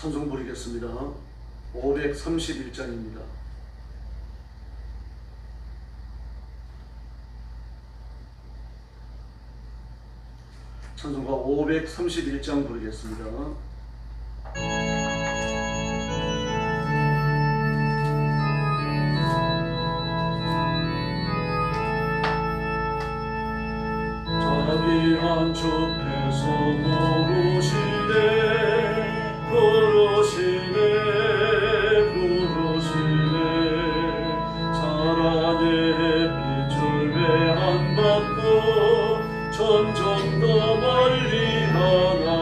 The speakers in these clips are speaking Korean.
찬송 부리겠습니다. 531장입니다. 찬송가 531장 부르겠습니다. 점점 더 멀리 나가.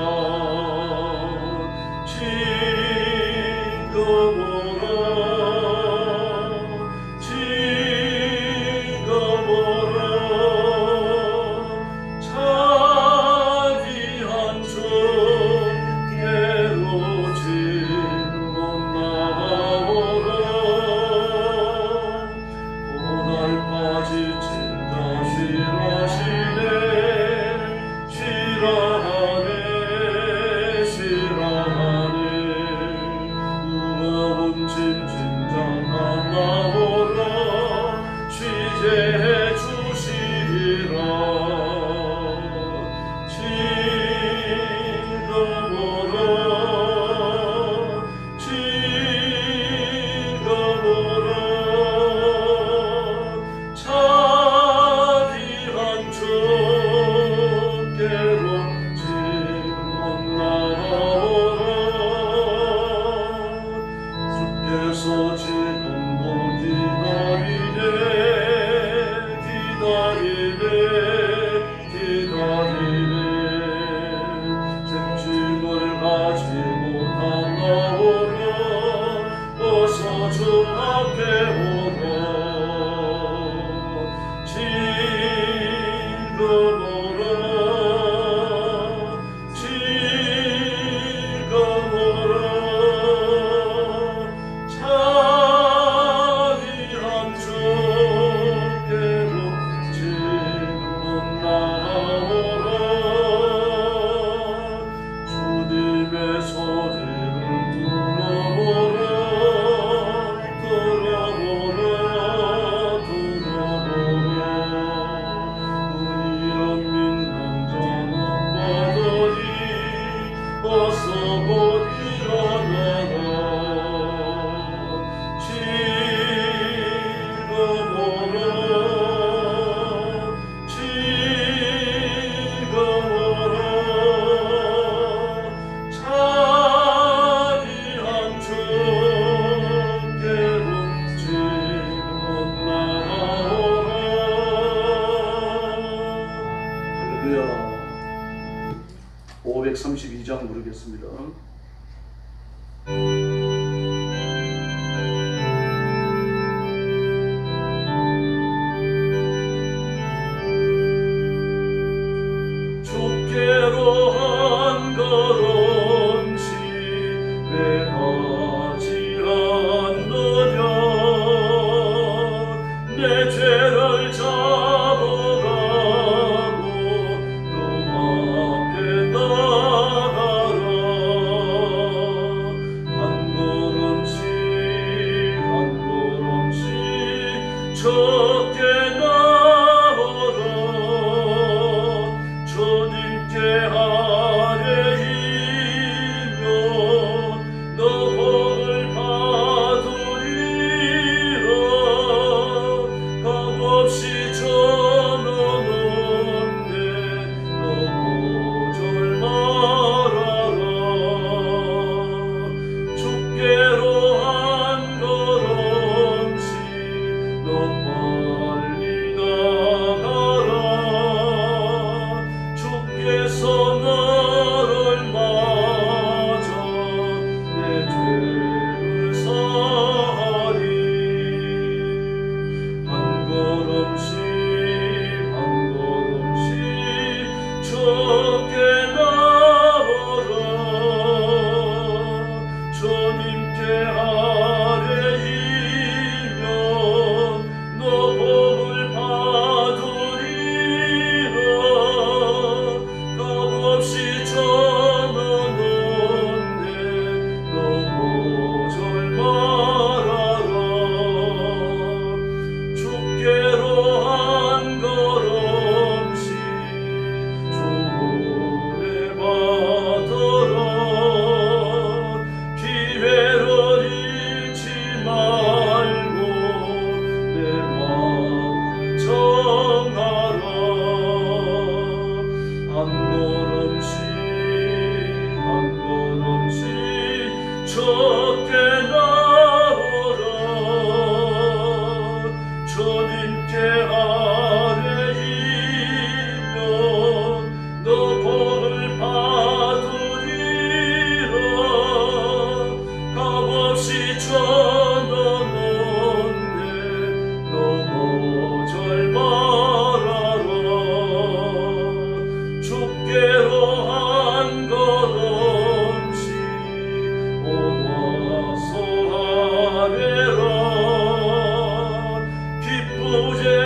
Bluejay.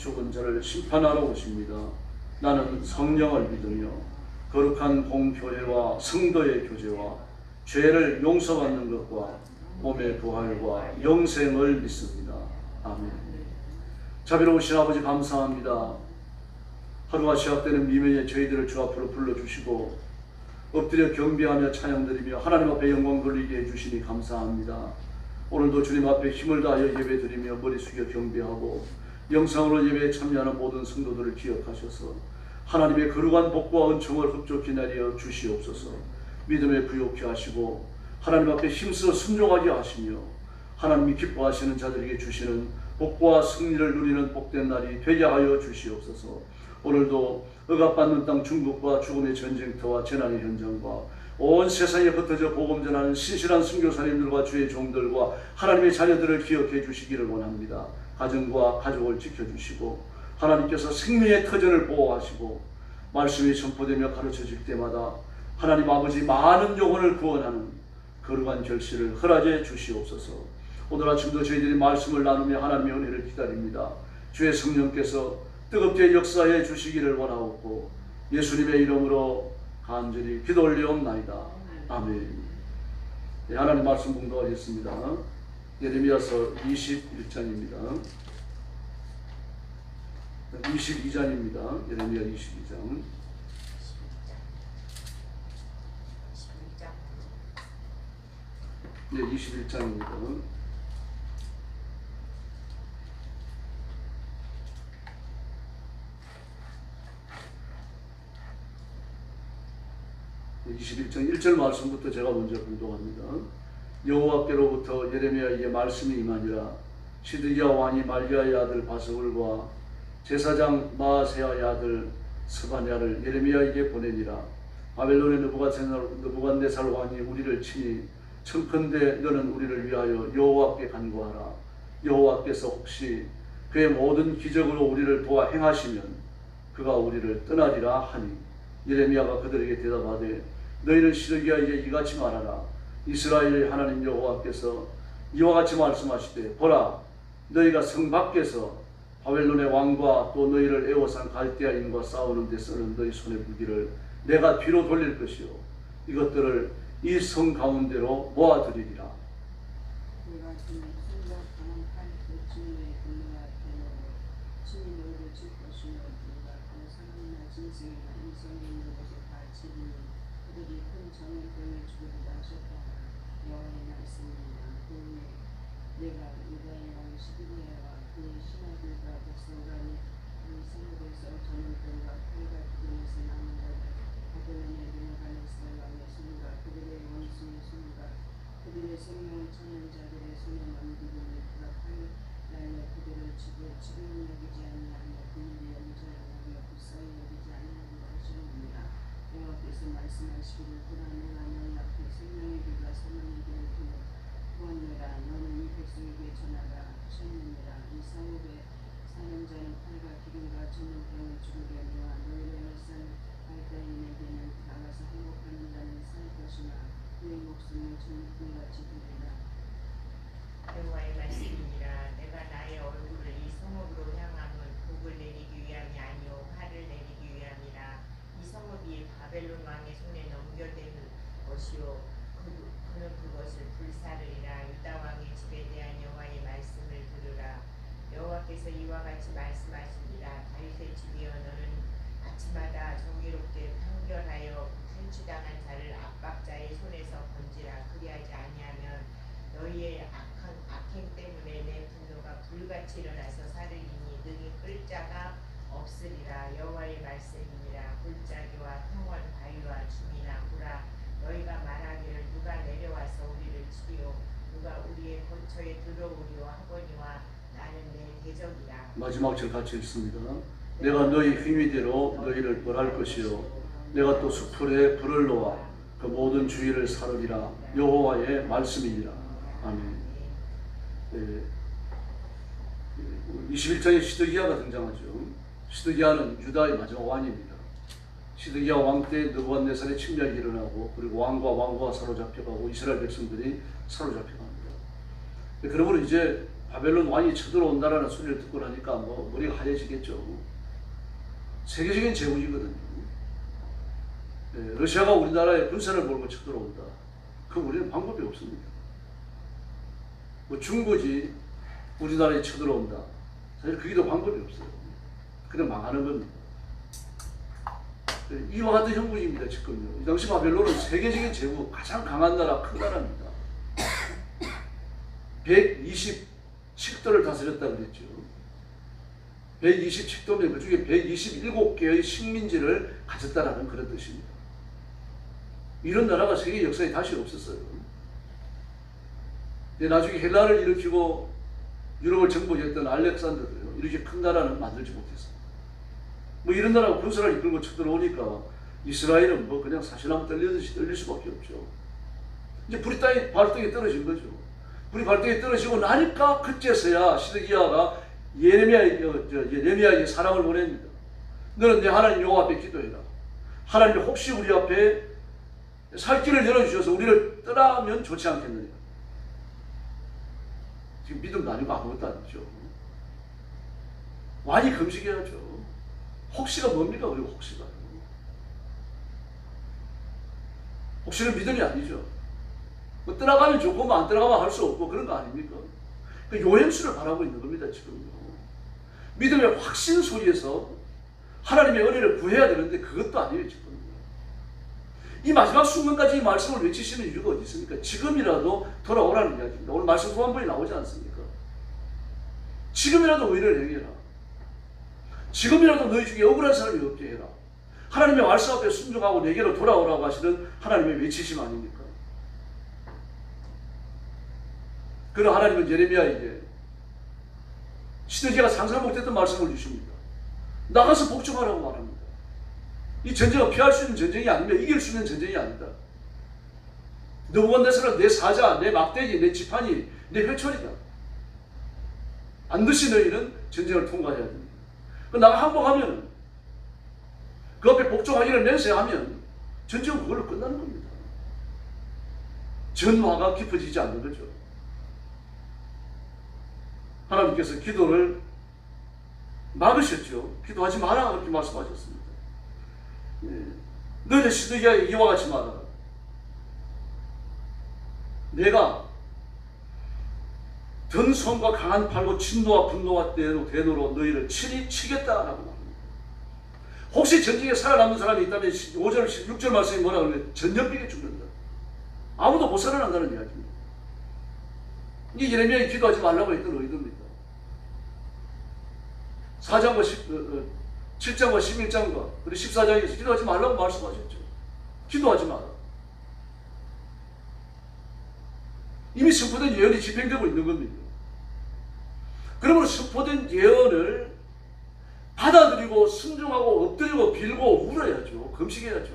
죽은 자를 심판하러 오십니다. 나는 성령을 믿으며 거룩한 공교회와 성도의 교제와 죄를 용서받는 것과 몸의 부활과 영생을 믿습니다. 아멘. 자비로우신 아버지 감사합니다. 하루가 시작되는 미면에 저희들을 주 앞으로 불러주시고 엎드려 경배하며 찬양드리며 하나님 앞에 영광 돌리게 해주시니 감사합니다. 오늘도 주님 앞에 힘을 다하여 예배드리며 머리 숙여 경배하고 영상으로 예배에 참여하는 모든 성도들을 기억하셔서 하나님의 거룩한 복과 은총을 흡족히 내려 주시옵소서 믿음에 부욕케 하시고 하나님 앞에 힘써 순종하게 하시며 하나님이 기뻐하시는 자들에게 주시는 복과 승리를 누리는 복된 날이 되게 하여 주시옵소서 오늘도 억압받는 땅 중국과 죽음의 전쟁터와 재난의 현장과 온 세상에 흩어져 복음 전하는 신실한 선교사님들과 주의 종들과 하나님의 자녀들을 기억해 주시기를 원합니다. 가정과 가족을 지켜주시고 하나님께서 생명의 터전을 보호하시고 말씀이 선포되며 가르쳐질 때마다 하나님 아버지 많은 영혼을 구원하는 거룩한 결실을 허락해 주시옵소서. 오늘 아침도 저희들이 말씀을 나누며 하나님의 은혜를 기다립니다. 주의 성령께서 뜨겁게 역사해 주시기를 원하옵고 예수님의 이름으로 간절히 기도 올리옵나이다. 아멘. 네, 하나님 말씀 공부하겠습니다. 예레미야서 21장입니다. 22장입니다. 예레미야 22장. 네, 21장입니다. 네, 21장 1절 말씀부터 제가 먼저 공독합니다. 여호와께로부터 예레미야에게 말씀이 임하니라. 시드기야 왕이 말기야의 아들 바스울과 제사장 마아세야의 아들 스바냐를 예레미야에게 보내니라. 바벨론의 느부갓네살 왕이 우리를 치니 청컨대 너는 우리를 위하여 여호와께 간구하라. 여호와께서 혹시 그의 모든 기적으로 우리를 도와 행하시면 그가 우리를 떠나리라 하니 예레미야가 그들에게 대답하되 너희는 시드기야에게 이같이 말하라 이스라엘 하나님 여호와께서 이와 같이 말씀하시되 보라 너희가 성 밖에서 바벨론의 왕과 또 너희를 애워싼 갈대아인과 싸우는 데 쓰는 너희 손의 무기를 내가 뒤로 돌릴 것이요 이것들을 이 성 가운데로 모아드리리라 그 여호와의 말씀입니다 그 후에 내가 유다의 왕 시드기야와 그의 신하들과 백성간이 그 성읍에서 정욕병과 칼과 기근에서 남은 자들 바벨론의 느부갓네살 왕의 손과 그들의 원수의 손과 그들의 생명을 찾는 자들의 손에 넘기기를 팔 날려 그들을 치고 지금 여기지 아니하며 그들의 영자를 우리가 불쌍히 여기지 아니하리라 하시느니라 여호와께서 말씀하시기를 그러나 내가 너희 앞에 생명의 길과 사망의 길을 두어 구원내라 너는 이 백성에게 전하라 하셨느니라. 이 성읍에 사는 자는 팔과 기름과 젖는 병을 죽으려니와 너희를 헬산 갈대인에게는 나가서 행복하는 자는 살 것이나 그의 목숨을 전등같이 되리라. 여호와의 말씀이니라. 내가 나의 얼굴을 이 성읍으로 향함은 복을 내리기 위함이 아니요 화를 내리기 이라 이 성읍이 바벨론 왕의 손에 넘겨되는 것이요 그, 그는 그것을 불사르리라. 유다 왕의 집에 대한 여호와의 말씀을 들으라. 여호와께서 이와 같이 말씀하시니라 다윗의 집이여 너는 아침마다 정의롭게 판결하여 탈취당한 자를 압박자의 손에서 건지라. 그리하지 아니하면 너희의 악한 악행 때문에 내 분노가 불같이 일어나서 사르리니 능히 끌 자가 없으리라. 여호와의 말씀이니라. 골짜기와 평원 바위와 중이나 구라. 너희가 말하기를 누가 내려와서 우리를 치리요? 누가 우리의 거처에 들어오리와 하거니와 나는 내 대적이라. 마지막 절 같이 읽습니다. 내가 너희 힘이대로 너희를 벌할 것이요. 내가 또 수풀에 불을 놓아 그 모든 주위를 사르리라. 여호와의 말씀이니라. 아멘. 네. 21장에 시드기야가 등장하죠. 시드기야는 유다의 마지막 왕입니다. 시드기야 왕 때 느부갓네살의 침략이 일어나고 그리고 왕과 왕후가 사로잡혀가고 이스라엘 백성들이 사로잡혀갑니다. 네, 그러므로 이제 바벨론 왕이 쳐들어온다라는 소리를 듣고 나니까 뭐 머리가 하얘지겠죠. 세계적인 제국이거든요. 네, 러시아가 우리나라에 군사를 몰고 쳐들어온다. 그럼 우리는 방법이 없습니다. 뭐 중국이 우리나라에 쳐들어온다. 사실 그게도 방법이 없어요. 그냥 망하는 겁니다. 네, 이와 같은 형국입니다, 지금요. 이 당시 바벨론은 세계적인 제국, 가장 강한 나라, 큰 나라입니다. 127도를 다스렸다 그랬죠. 127도면 그 중에 127개의 식민지를 가졌다라는 그런 뜻입니다. 이런 나라가 세계 역사에 다시 없었어요. 나중에 헬라를 일으키고 유럽을 정복했던 알렉산더도요. 이렇게 큰 나라는 만들지 못했어요. 뭐 이런 나라가 군사를 이끌고 쳐들어오니까 이스라엘은 뭐 그냥 사실하면 떨리듯이 떨릴 수밖에 없죠. 이제 불이 땅에 발등에 떨어진 거죠. 불이 발등에 떨어지고 나니까 그제서야 시드기야가 예레미야 어, 저, 예레미야에게 사람을 보냅니다. 너는 내 하나님 여호와 앞에 기도해라. 하나님 혹시 우리 앞에 살 길을 열어주셔서 우리를 떠나면 좋지 않겠느냐. 지금 믿음도 아니고 아무것도 아니죠. 많이 금식해야죠. 혹시가 뭡니까? 그리고 혹시가. 혹시는 믿음이 아니죠. 뭐 떠나가면 좋고 뭐안 떠나가면 할 수 없고 그런 거 아닙니까? 그 요행수를 바라고 있는 겁니다 지금요. 믿음의 확신 속에서 하나님의 은혜를 구해야 되는데 그것도 아니에요 지금. 이 마지막 순간까지 이 말씀을 외치시는 이유가 어디 있습니까? 지금이라도 돌아오라는 이야기입니다. 오늘 말씀 후한 번이 나오지 않습니까? 지금이라도 의를 행해라. 지금이라도 너희 중에 억울한 사람이 없게 해라. 하나님의 말씀 앞에 순종하고 내게로 돌아오라고 하시는 하나님의 외치심 아닙니까? 그런 하나님은 예레미야에게 시대제가 상상 못했던 말씀을 주십니다. 나가서 복종하라고 말합니다. 이 전쟁은 피할 수 있는 전쟁이 아니며 이길 수 있는 전쟁이 아니다. 너무간대서는 내 사자, 내 막대기, 내 지판이 내 회초리다. 반드시 너희는 전쟁을 통과해야 됩니다. 그 나가 항복하면 그 앞에 복종하기를 맹세하면 전쟁은 그걸로 끝나는 겁니다. 전화가 깊어지지 않는 거죠. 하나님께서 기도를 막으셨죠. 기도하지 마라 그렇게 말씀하셨습니다. 예. 너희들 시드기야에 이와 같이 말하라. 내가 든 손과 강한 팔과 진노와 분노와 대노, 대노로 너희를 친히 치겠다 라고 말합니다. 혹시 전쟁에 살아남는 사람이 있다면 5절, 6절 말씀이 뭐라 그러면 전염병에 죽는다. 아무도 못 살아난다는 이야기입니다. 이게 예레미야에 기도하지 말라고 했던 의도입니다. 4장과 10, 어, 어, 7장과 11장과 그리고 14장에서 기도하지 말라고 말씀하셨죠. 기도하지 마라. 이미 선포된 예언이 집행되고 있는 겁니다. 그러므로 선포된 예언을 받아들이고 순종하고 엎드리고 빌고 울어야죠. 금식해야죠.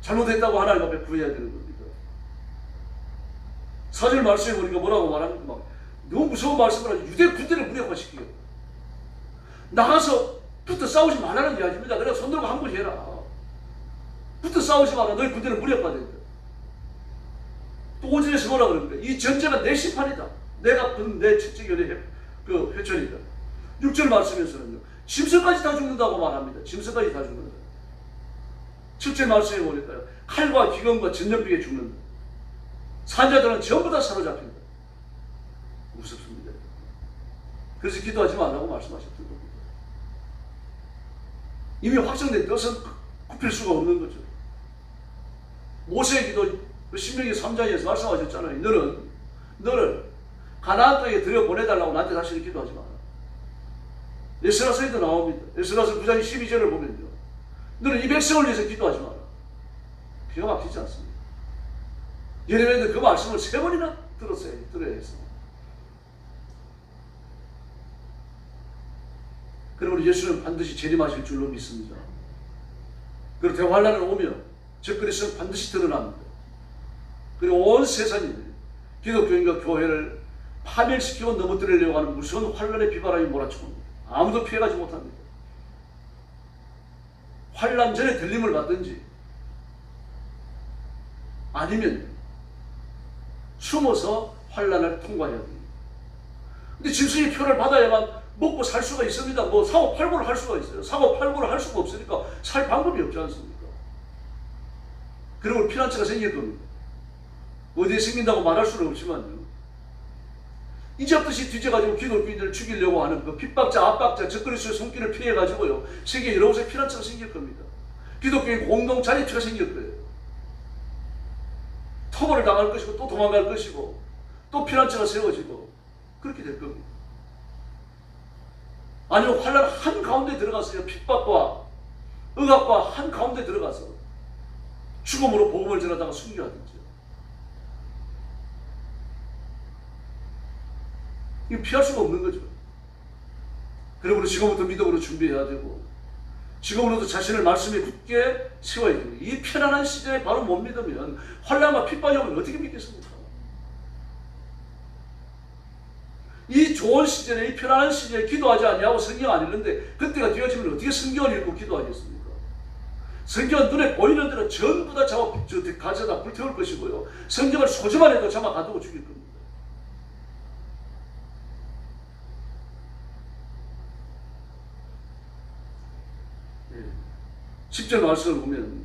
잘못했다고 하나님 앞에 구해야 되는 겁니다. 사절 말씀에 보니까 뭐라고 말합니까? 막 너무 무서운 말씀을 하죠. 유대 군대를 무력화시키고 나가서 붙어 싸우지 말라는 이야기입니다. 그래 손 들고 한번 해라. 붙어 싸우지 마라. 너희 군대는 무력화된다. 또 오전에서 뭐라 그럽니까? 이 전쟁은 내 심판이다. 내가 본내 채찍열의 그 회천이다. 6절 말씀에서는요. 짐승까지 다 죽는다고 말합니다. 짐승까지 다 죽는다. 7절 말씀에 보니까요. 칼과 기근과 전염병에 죽는다. 산자들은 전부 다 사로잡힌다. 무섭습니다. 그래서 기도하지 말라고 말씀하셨던 겁니다. 이미 확정된 뜻은 굽힐 수가 없는 거죠. 모세의 기도 그 신명기 3장에서 말씀하셨잖아요. 너는 너를 가나안 땅에 들여 보내달라고 나한테 다시는 기도하지 마라. 에스라서에도 나옵니다. 에스라서 9장 12절을 보면요. 너는 이 백성을 위해서 기도하지 마라. 기가 막히지 않습니다. 예레미야는 그 말씀을 세 번이나 들었어요. 들어야 해서. 그러므로 예수는 반드시 재림하실 줄로 믿습니다. 그리고 대환란을 오면 저 그리스도는 반드시 드러납니다. 그리고 온 세상이 기독교인과 교회를 파멸시키고 넘어뜨리려고 하는 무서운 환란의 비바람이 몰아치고. 아무도 피해가지 못합니다. 환란 전에 들림을 받든지 아니면 숨어서 환란을 통과해야 됩니다. 근데 짐승의 표를 받아야만 먹고 살 수가 있습니다. 뭐 사고 팔고를 할 수가 있어요. 사고 팔고를 할 수가 없으니까 살 방법이 없지 않습니까? 그러면 피난처가 생길 겁니다. 어디에 생긴다고 말할 수는 없지만요. 이제부터시 뒤져가지고 기독교인들을 죽이려고 하는 그 핍박자, 압박자, 적그리스의 손길을 피해가지고요. 세계 여러 곳에 피난처가 생길 겁니다. 기독교인 공동 자립처가 생길 거예요. 터벌을 당할 것이고 또 도망갈 것이고 또 피난처가 세워지고 그렇게 될 겁니다. 아니면 환란 한 가운데 들어가서 핍박과 억압과 한 가운데 들어가서 죽음으로 복음을 전하다가 순교하든지 이거 피할 수가 없는 거죠. 그러므로 지금부터 믿음으로 준비해야 되고 지금으로도 자신을 말씀에 굳게 세워야 됩니다. 이 편안한 시대에 바로 못 믿으면 환란과 오면 어떻게 믿겠습니까? 이 좋은 시절에 이 편안한 시절에 기도하지 않냐고 성경 안 읽는데 그때가 되어지면 어떻게 성경을 읽고 기도하겠습니까? 성경은 눈에 보이는 대로 전부 다 잡아 저, 가져다 불태울 것이고요. 성경을 소지만 해도 잡아 가두고 죽일 겁니다. 예. 10절 말씀을 보면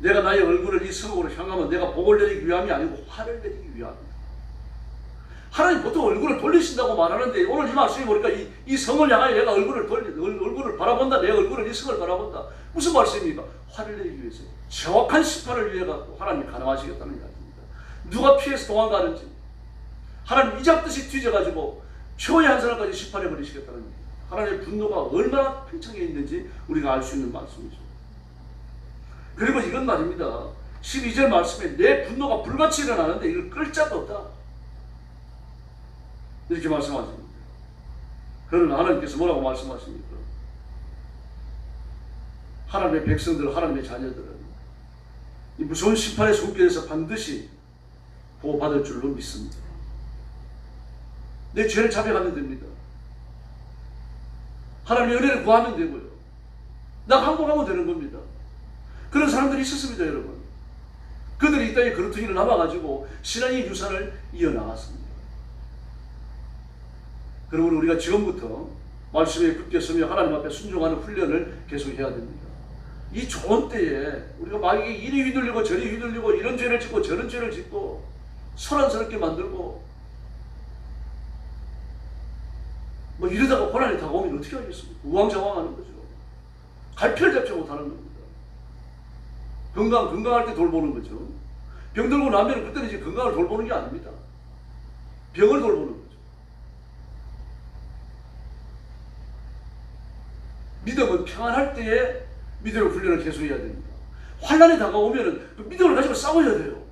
내가 나의 얼굴을 이 성으로 향하면 내가 복을 내리기 위함이 아니고 화를 내리기 위함이다. 하나님 보통 얼굴을 돌리신다고 말하는데 오늘 이 말씀이 보니까 이, 이 성을 향하여 내가 얼굴을 돌리, 얼, 얼굴을 바라본다. 내 얼굴을 이 성을 바라본다. 무슨 말씀입니까? 화를 내리기 위해서. 정확한 심판을 위해 갖고 하나님이 가능하시겠다는 이야기입니다. 누가 피해서 도망가는지 하나님 이잡듯이 뒤져가지고 표의 한 사람까지 심판해 버리시겠다는 얘기입니다. 하나님의 분노가 얼마나 팽창해 있는지 우리가 알 수 있는 말씀이죠. 그리고 이건 말입니다. 12절 말씀에 내 분노가 불같이 일어나는데 이걸 끌 자도 없다. 이렇게 말씀하십니다. 그러나 하나님께서 뭐라고 말씀하십니까? 하나님의 백성들, 하나님의 자녀들은 이 무서운 심판의 손길에서 반드시 보호받을 줄로 믿습니다. 내 죄를 자백하면 됩니다. 하나님의 은혜를 구하면 되고요. 나 항복하면 되는 겁니다. 그런 사람들이 있었습니다, 여러분. 그들이 이 땅에 그루터기를 남아가지고 신앙의 유산을 이어나갔습니다. 그러므로 우리가 지금부터 말씀에 굳게 서며 하나님 앞에 순종하는 훈련을 계속해야 됩니다. 이 좋은 때에 우리가 막 이리 휘둘리고 저리 휘둘리고 이런 죄를 짓고 저런 죄를 짓고 소란스럽게 만들고 뭐 이러다가 고난이 다가오면 어떻게 하겠습니까? 우왕좌왕하는 거죠. 갈피를 잡지 못하는 겁니다. 건강 건강할 때 돌보는 거죠. 병 들고 나면 그때는 이제 건강을 돌보는 게 아닙니다. 병을 돌보는 거죠. 믿음은 평안할 때에 믿음의 훈련을 계속해야 됩니다. 환란이 다가오면은 그 믿음을 가지고 싸워야 돼요.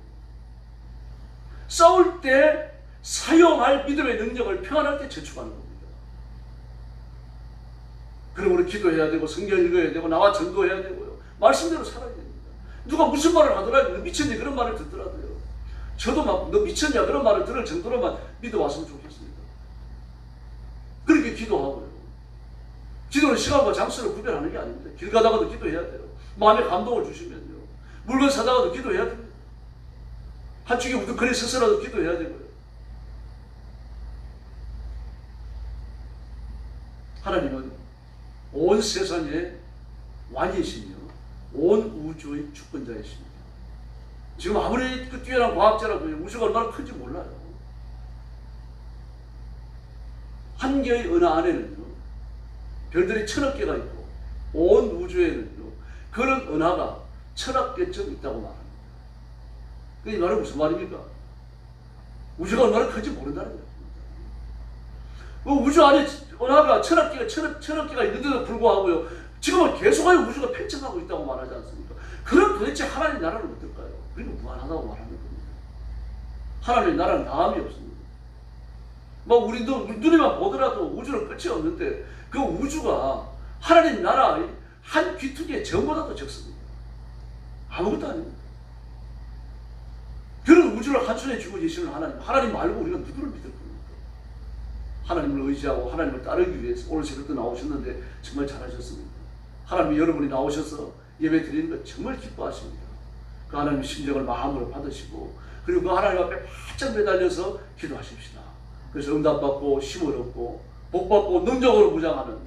싸울 때 사용할 믿음의 능력을 평안할 때 제출하는 겁니다. 그러므로 기도해야 되고 성경 읽어야 되고 나와 전도해야 되고요. 말씀대로 살아야 됩니다. 누가 무슨 말을 하더라도 너 미쳤니 그런 말을 듣더라도요. 저도 막 너 미쳤냐 그런 말을 들을 정도로만 믿어 왔으면 좋겠습니다. 그렇게 기도하고요. 기도는 시간과 장소를 구별하는 게 아닙니다. 길 가다가도 기도해야 돼요. 마음에 감동을 주시면요. 물건 사다가도 기도해야 됩니다. 한쪽에 우두커니 서서라도 기도해야 되고요. 하나님은 온 세상의 왕이시며 온 우주의 주권자이십니다. 지금 아무리 그 뛰어난 과학자라도 우주가 얼마나 큰지 몰라요. 한 개의 은하 안에는요, 별들이 천억 개가 있고, 온 우주에는요, 그런 은하가 천억 개쯤 있다고 말합니다. 그이 말은 무슨 말입니까? 우주가 얼마나 큰지 모른다는 거예요. 그 우주 안에 은하가 천억 개가, 천억, 천억 개가 있는데도 불구하고요, 지금은 계속하여 우주가 팽창하고 있다고 말하지 않습니까? 그럼 도대체 하나님 나라는 어떨까요? 그리고 무한하다고 말하는 겁니다. 하나님 나라는 다음이 없습니다. 뭐 우리도 우리 눈에만 보더라도 우주는 끝이 없는데 그 우주가 하나님 나라의 한 귀퉁이의 전보다도 적습니다. 아무것도 아닙니다. 그런 우주를 한손에 쥐고 계시는 하나님, 하나님 말고 우리가 누구를 믿을 겁니까? 하나님을 의지하고 하나님을 따르기 위해서 오늘 새벽도 나오셨는데 정말 잘하셨습니다. 하나님이 여러분이 나오셔서 예배 드리는 것 정말 기뻐하십니다. 그 하나님의 심정을 마음으로 받으시고 그리고 그 하나님 앞에 바짝 매달려서 기도하십시다. 그래서 응답받고 힘을 얻고 복받고 능력으로 무장하는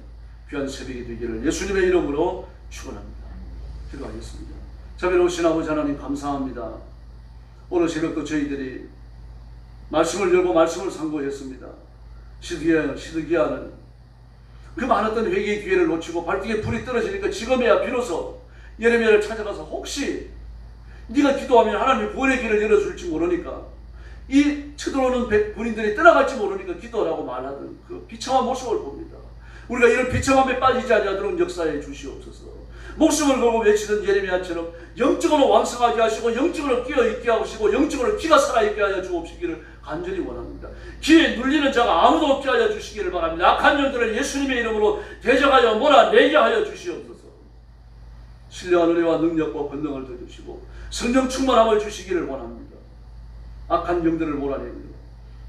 귀한 새벽이 되기를 예수님의 이름으로 축원합니다. 기도하겠습니다. 자비로우신 아버지 하나님 감사합니다. 오늘 새벽도 저희들이 말씀을 열고 말씀을 상고했습니다. 시드기야, 시드기야는 그 많았던 회개의 기회를 놓치고 발등에 불이 떨어지니까 지금이야 비로소 예레미야를 찾아가서 혹시 네가 기도하면 하나님이 구원의 길을 열어줄지 모르니까 이 쳐들어오는 백- 군인들이 떠나갈지 모르니까 기도하라고 말하던 그 비참한 모습을 봅니다. 우리가 이런 비참함에 빠지지 않도록 역사에 주시옵소서. 목숨을 걸고 외치던 예레미야처럼 영적으로 왕성하게 하시고 영적으로 끼어 있게 하시고 영적으로 기가 살아있게 하여 주옵시기를 간절히 원합니다. 기에 눌리는 자가 아무도 없게 하여 주시기를 바랍니다. 악한 영들을 예수님의 이름으로 대적하여 몰아내게 하여 주시옵소서. 신령한 은혜와 능력과 권능을 더 주시고 성령 충만함을 주시기를 원합니다. 악한 영들을 몰아내며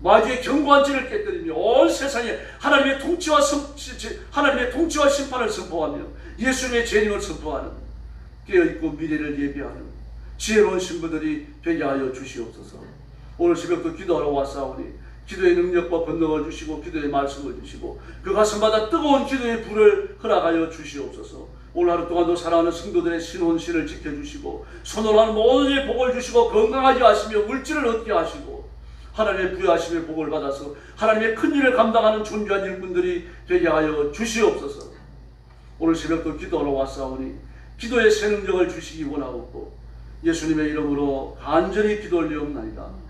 마귀의 진을 깨뜨리며 온 세상에 하나님의 통치와 시- 하나님의 통치와 심판을 선포하며 예수님의 재림을 선포하는 깨어있고 미래를 예비하는 지혜로운 신부들이 되게 하여 주시옵소서. 오늘 새벽도 기도하러 왔사오니 기도의 능력과 권능을 주시고 기도의 말씀을 주시고 그 가슴마다 뜨거운 기도의 불을 허락하여 주시옵소서. 오늘 하루 동안도 사랑하는 성도들의 신혼신을 지켜주시고 손으로 모든 일 복을 주시고 건강하게 하시며 물질을 얻게 하시고 하나님의 부여하심의 복을 받아서 하나님의 큰 일을 감당하는 존귀한 일꾼들이 되게 하여 주시옵소서. 오늘 새벽도 기도하러 왔사오니 기도의 새 능력을 주시기 원하옵고 예수님의 이름으로 간절히 기도 올리옵나이다.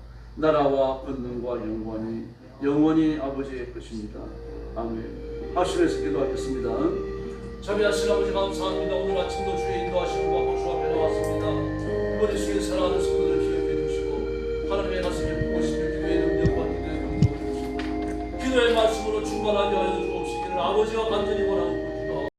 나라와 권능과 영광이 영원히 아버지의 것입니다. 아멘. 합심해서 기도하겠습니다. 자비하신 아버지 감사합니다. 오늘 아침도 주의 인도하심과 박수 앞에 나왔습니다. 머릿속에 살아가는 성도들 기억해 주시고 하나님의 말씀을 보고 싶은 기도의 능력과 기도의 능력을 주시고 기도의 말씀으로 충만하게 하여 주옵시기를 아버지와 간절히 원하옵고